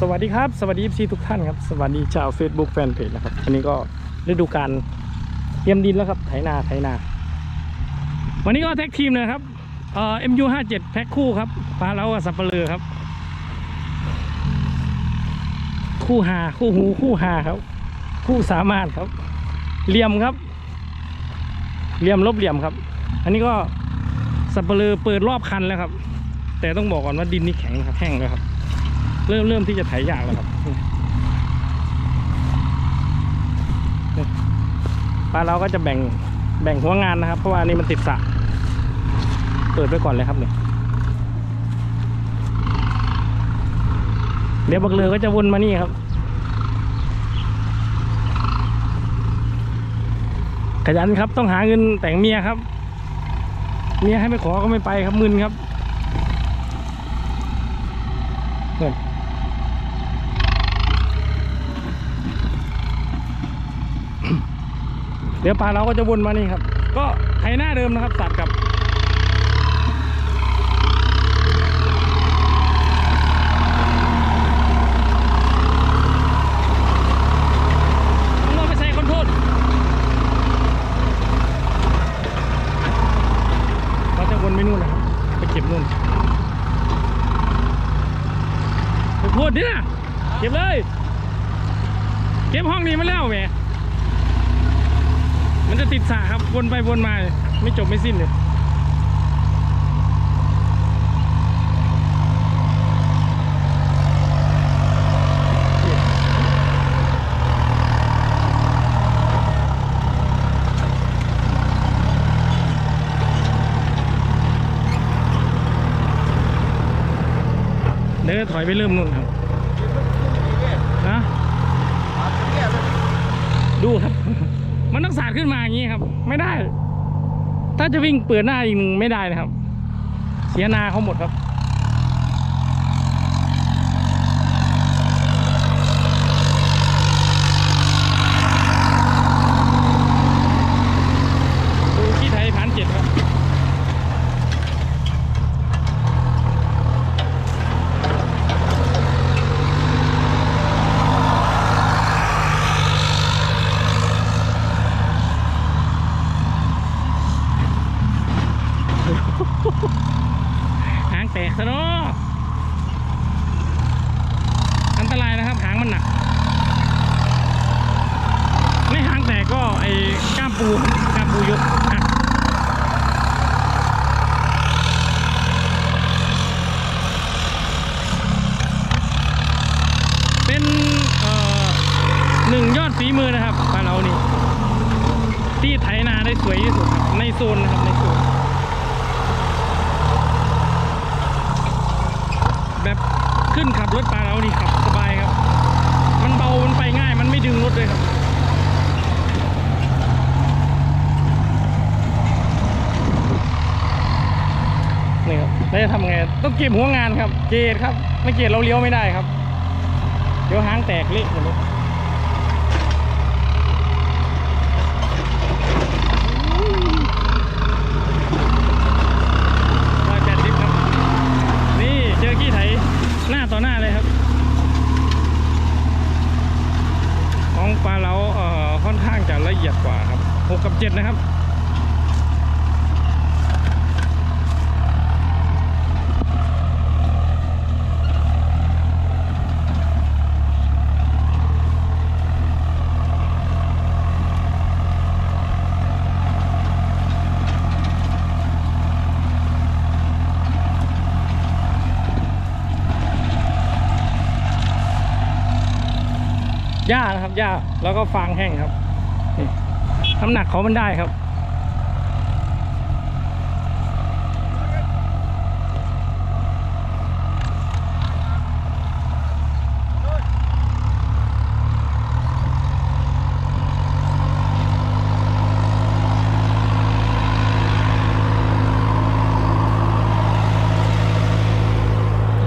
สวัสดีครับสวัสดีซีทุกท่านครับสวัสดีชาว Facebook แฟนเพจนะครับวันนี้ก็ฤดูการเตรียมดินแล้วครับไถนาไถนา วันนี้ก็แท็กทีมเลยครับเอ่อ MU57 แพ็คคู่ครับปลาเล้ากับสับปะเลอครับ คู่หาคู่หูคู่หาครับ คู่สามารถครับเหลี่ยมครับเหลี่ยมลบเหลี่ยมครับ อันนี้ก็สับปะเลอเปิดรอบคันแล้วครับ แต่ต้องบอกก่อนว่าดินนี่แข็งครับแห้งแล้วครับ เริ่มเริ่มที่จะไถยากแล้วครับนี่ปลาเราก็จะแบ่งแบ่งหัวงานนะครับ เพราะว่านี่มันติดสระเปิดไปก่อนเลยครับเนี่ยเดี๋ยวบักเรือก็จะวนมานี่ครับขยันครับต้องหาเงินแต่งเมียครับ เมียให้ไม่ขอก็ไม่ไปครับมึนครับเงิน เดี๋ยวปลาเราก็จะวนมานี่ครับ ก็ไถหน้าเดิมนะครับตัดกับต้องไปใส่คนโทษเราจะวนไปนู่นนะครับไปเก็บนู่นไปพูดดินะเก็บเลย เก็บห้องนี้มาแล้วแหม มันจะติดสระครับวนไปวนมา ไม่จบไม่สิ้นเลยเดี๋ยวถอยไปเริ่มนู่นครับนะดูครับ ต้องสาดขึ้นมาอย่างนี้ครับ ไม่ได้ ถ้าจะวิ่งเปิดหน้าอีกหนึ่งไม่ได้นะครับ เสียนาเขาหมดครับ ดูขี้ไทยผ่านเจ็ดครับ หางแตกซะเนาะอันตรายนะครับ หางมันหนัก ไม่หางแตกก็ไอ้ก้าม ปูก้ามปูยกหักเป็นเอ่อหนึ่งยอดฝีมือนะครับปลาเรานี่ที่ไถนาได้สวยที่สุดครับในโซนนะครับในโซนแบบขึ้นขับรถปลาเรานี่ขับสบายครับ มันเบา มันไปง่าย มันไม่ดึงรถเลยครับ นี่ครับ แล้วจะทำไงต้องเก็บหัวงานครับ เกตครับ ไม่เกตเราเลี้ยวไม่ได้ครับเดี๋ยวหางแตกเละหมดเลยนี่เจอขี้ไถหน้าต่อหน้าเลยครับ ของปลาเราเอ่อค่อนข้างจะละเอียดกว่าครับหกกับเจ็ดนะครับ หญ้านะครับหญ้าแล้วก็ฟางแห้งครับนี่น้ำหนักเขามันได้ครับ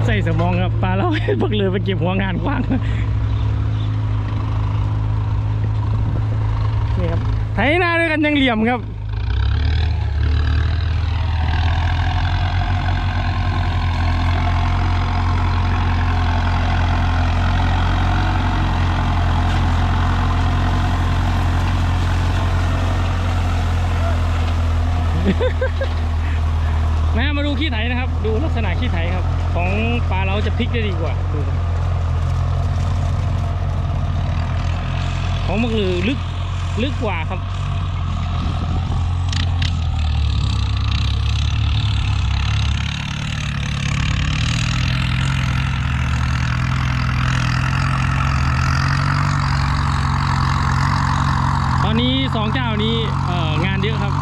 ใส่สมองครับปลาเราให้พวกเรือไปเก็บหัวงานกว้าง ครับไถนาด้วยกันยังเหลี่ยมครับนะมาดูขี้ไถนะครับ ดูลักษณะขี้ไถครับ ของปลาเราจะพลิกได้ดีกว่าดูของมักลือลึก ลึกกว่าครับ ตอนนี้สองเจ้านี้เอองานเยอะครับ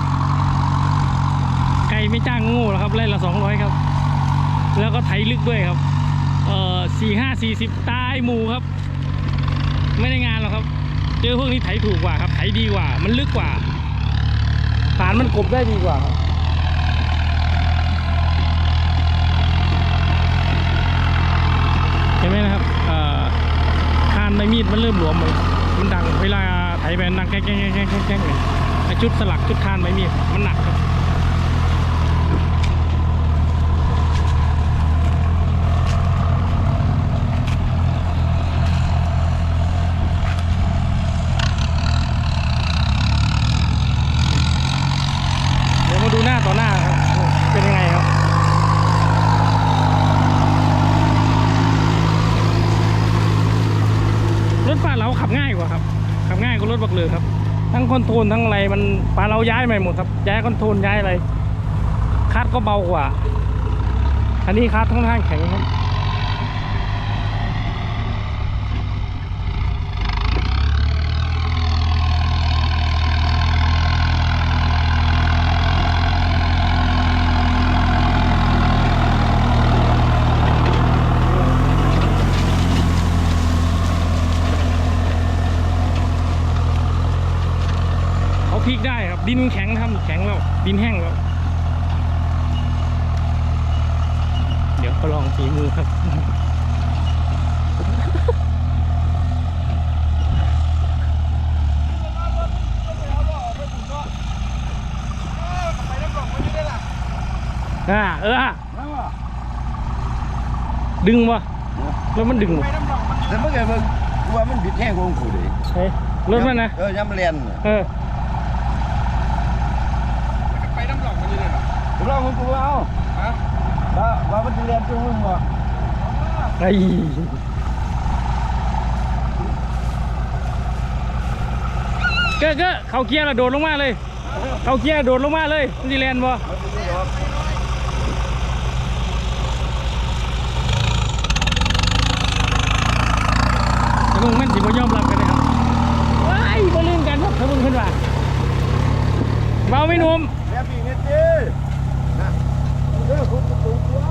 ไก่ไม่จ้างโง่แล้วครับไล่ละสองร้อยครับ แล้วก็ไถลึกด้วยครับเอ่อสี่ห้าสี่สิบตายหมูครับ ไม่ได้งานหรอกครับ เจอพวกนี้ไถถูกกว่าครับไถดีกว่า มันลึกกว่าฐานมันกบได้ดีกว่าครับเห็นไหมนะครับเอ่อคานใบมีดมันเริ่มหลวมเลยมันดังเวลาไถไปมันดังแก๊กแก๊กแก๊กแก๊กแก๊กแก๊กเลยไอ้ชุดสลักชุดคานใบมีดมันหนักครับ เดี๋ยวมาดูหน้าต่อหน้าครับ เป็นยังไงครับ ร ถปลาเราขับง่ายกว่าครับ ขับง่ายกว่ารถบักเลยครับ ทั้งคอนโทรลทั้งอะไรมันปลาเราย้ายใหม่หมดครับย้ายคอนโทรลย้ายอะไรคัดก็เบากว่า อันนี้คัดค่อนข้างแข็งครับ เขาพลิกได้ครับ ดินแข็งครับแข็งแล้ว ดินแห้งแล้ว เดี๋ยวก็ลองฝีมือครับอ่าเออดึงวะแล้วมันดึงวะแต่เมื่อไงมึงกูว่ามันบิดแห้งกว่าของกูเลยเฮ้ยรถมันนะเออยำเรียนน่ะเออ ไปน้ำหลอกมันอยู่เลยเหรอกูลองของกูเอาฮะว่าว่ามันจะเรียนจนมึงบ่ไอ้เก้อเก้อเขาเกียร์แล้วโดดลงมาเลย เขาเกียร์โดดลงมาเลยมันดีแลนบ่มันจะไม่ยอมถ้ามึงแม่นสิบ่ยอมรับกันเลยครับว้ายบ่ลืมกันครับถ้ามึงขึ้นว่าเบาไม่หนุ่ม แม่ปีนิดดินะเรื่องคุณสูงกว่า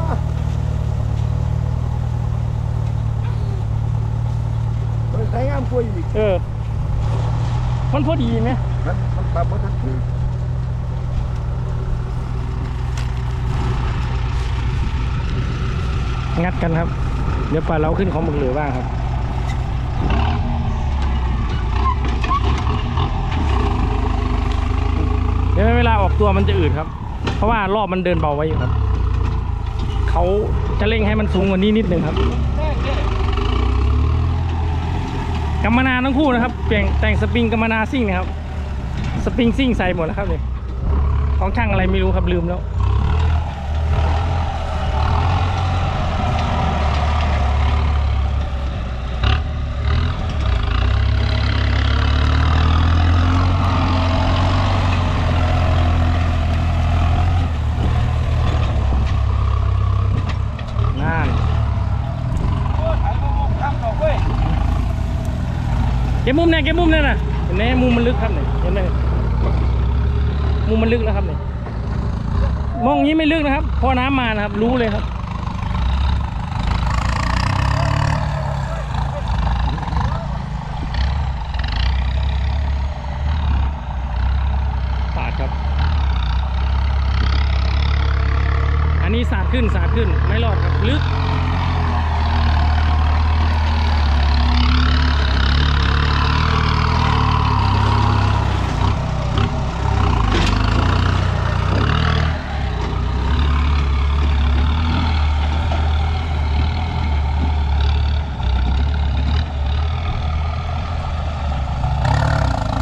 เฮ้ยใช้งามกว่าอีก เออ มันพอดีไหมมันมันปรับบ่ทันถึงงัดกันครับ เดี๋ยวปลาเราขึ้นของมึกเหลือบ้างครับเดี๋ยวเวลาออกตัวมันจะอืดครับ เพราะว่ารอบมันเดินเบาไว้อยู่ครับ เขาจะเร่งให้มันสูงกว่านี้นิดหนึ่งครับ กัมะนาทั้งคู่นะครับเปลี่ยนแต่งสปริงกัมะนาซิ่งนะครับ สปริงซิ่งใส่หมดแล้วครับเลยของช่างอะไรไม่รู้ครับลืมแล้ว นั่น โอ้ถ่ายมามุกทำดอกเว้ย เก็บมุมเนี่ยเก็บมุมเนี่ยนะเห็นไหมมุมมันลึกครับเนี่ยเห็นไหมมุมมันลึกแล้วครับเนี่ยมองอย่างนี้ไม่ลึกนะครับพอน้ำมานะครับ รู้เลยครับสาดครับ อันนี้สาดขึ้นสาดขึ้นไม่รอดครับ ลึก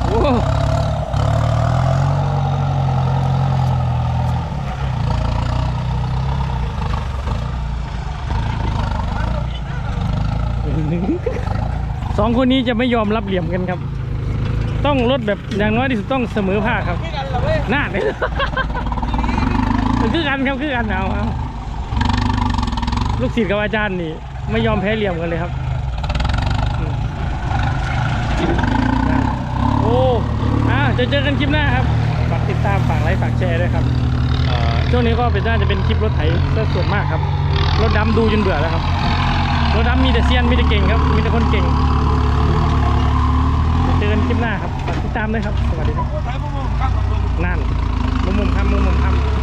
โอ้ สองคนนี้จะไม่ยอมรับเหลี่ยมกันครับ ต้องลดแบบอย่างน้อยที่สุดต้องเสมอภาคครับพี่กันเหรอเว้ยน่าเลยคือกันครับคือกันเอาเอาลูกศิษย์กับอาจารย์นี่ ไม่ยอมแพ้เหลี่ยมกันเลยครับอืมนั่นโอ้อ่าจะเจอกันคลิปหน้าครับฝากติดตามฝากไลค์ฝากแชร์ด้วยครับเอ่อช่วงนี้ก็เป็นน่าจะเป็นคลิปรถไถซะส่วนมากครับ รถดำดูจนเบื่อแล้วครับ รถดำมีแต่เซียนมีแต่เก่งครับ มีแต่คนเก่งเจอกันคลิปหน้าครับฝากติดตามด้วยครับ สวัสดีครับนั่นมุมมุมทำมุมมุมทำ